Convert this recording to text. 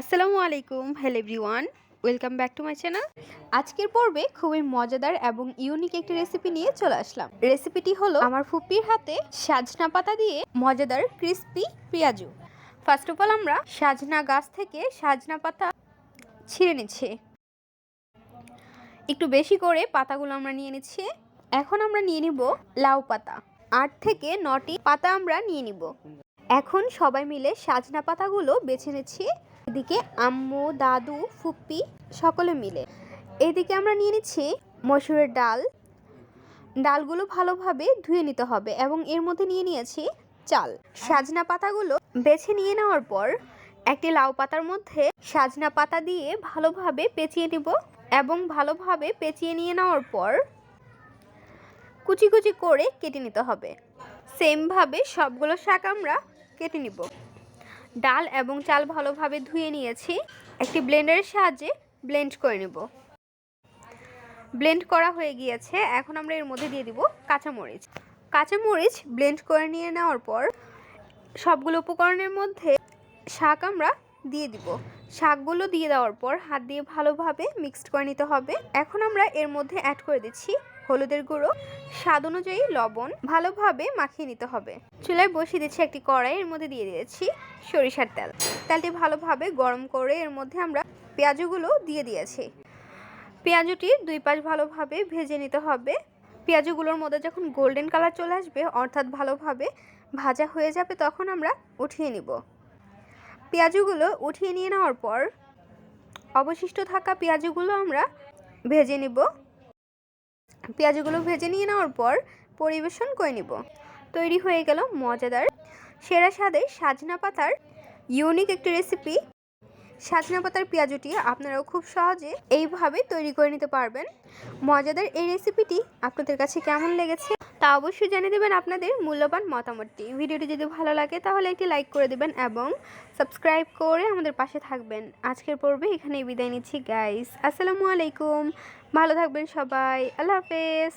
আসসালামু আলাইকুম hello everyone welcome back to my channel আজকের পর্বে খুবই মজাদার এবং ইউনিক একটি রেসিপি নিয়ে চলে আসলাম। রেসিপিটি হলো আমার ফুপির হাতে সাজনা পাতা দিয়ে মজাদার ক্রিস্পি পেঁয়াজু। ফার্স্ট অফ অল আমরা সাজনা গাছ থেকে সাজনা পাতা ছিঁড়ে নিচ্ছি। একটু বেশি করে পাতাগুলো আমরা নিয়ে নিচ্ছি। এখন আমরা নিয়ে নিব লাউ পাতা। আট থেকে নটি পাতা আমরা নিয়ে নিব। এখন সবাই মিলে সাজনা পাতাগুলো বেছে নিচ্ছি। এদিকে আম্মু, দাদু, ফুপ্পি সকলে মিলে। এদিকে আমরা নিয়ে নিচ্ছি মসুরের ডাল। ডালগুলো ভালোভাবে ধুয়ে নিতে হবে এবং এর মধ্যে নিয়ে নিয়েছি চাল। সাজনা পাতাগুলো বেছে নিয়ে নেওয়ার পর একটি লাউ পাতার মধ্যে সাজনা পাতা দিয়ে ভালোভাবে পেঁচিয়ে নিব এবং ভালোভাবে পেঁচিয়ে নিয়ে নেওয়ার পর কুচি কুচি করে কেটে নিতে হবে। সেমভাবে সবগুলো শাক আমরা কেটে নিব। ডাল এবং চাল ভালোভাবে ধুয়ে নিয়েছি। একটি ব্লেন্ডারের সাহায্যে ব্লেন্ড করে নেব। ব্লেন্ড করা হয়ে গিয়েছে। এখন আমরা এর মধ্যে দিয়ে দিব কাঁচামরিচ। কাঁচামরিচ ব্লেন্ড করে নিয়ে নেওয়ার পর সবগুলো উপকরণের মধ্যে শাক আমরা দিয়ে দিব। শাকগুলো দিয়ে দেওয়ার পর হাত দিয়ে ভালোভাবে মিক্সড করে নিতে হবে। এখন আমরা এর মধ্যে অ্যাড করে দিচ্ছি হলুদের গুঁড়ো, স্বাদ অনুযায়ী লবণ ভালোভাবে মাখিয়ে নিতে হবে। চুলায় বসিয়ে দিচ্ছি একটি কড়াই, এর মধ্যে দিয়ে দিয়েছি সরিষার তেল। তেলটি ভালোভাবে গরম করে এর মধ্যে আমরা পেঁয়াজগুলো দিয়ে দিয়েছি। পেঁয়াজটির দুই পাশ ভালোভাবে ভেজে নিতে হবে। পেঁয়াজগুলোর মধ্যে যখন গোল্ডেন কালার চলে আসবে, অর্থাৎ ভালোভাবে ভাজা হয়ে যাবে, তখন আমরা উঠিয়ে নিব। পেঁয়াজগুলো উঠিয়ে নিয়ে নেওয়ার পর অবশিষ্ট থাকা পেঁয়াজগুলো আমরা ভেজে নিব। পেঁয়াজগুলো ভেজে নিয়ে নেওয়ার পর পরিবেশন করে নিব। তৈরি হয়ে গেল মজাদার, সেরা স্বাদে সাজনা পাতার ইউনিক একটি রেসিপি সাজনা পাতার পেঁয়াজুটি আপনারাও খুব সহজে এইভাবে তৈরি করে নিতে পারবেন। মজাদার এই রেসিপিটি আপনাদের কাছে কেমন লেগেছে তা অবশ্যই জানিয়ে দেবেন আপনাদের মূল্যবান মতামতটি। ভিডিওটি যদি ভালো লাগে তাহলে একটি লাইক করে দেবেন এবং সাবস্ক্রাইব করে আমাদের পাশে থাকবেন। আজকের পর্বে এখানেই বিদায় নিচ্ছি গাইস আসসালামু আলাইকুম। ভালো থাকবেন সবাই। আল্লাহ হাফেজ।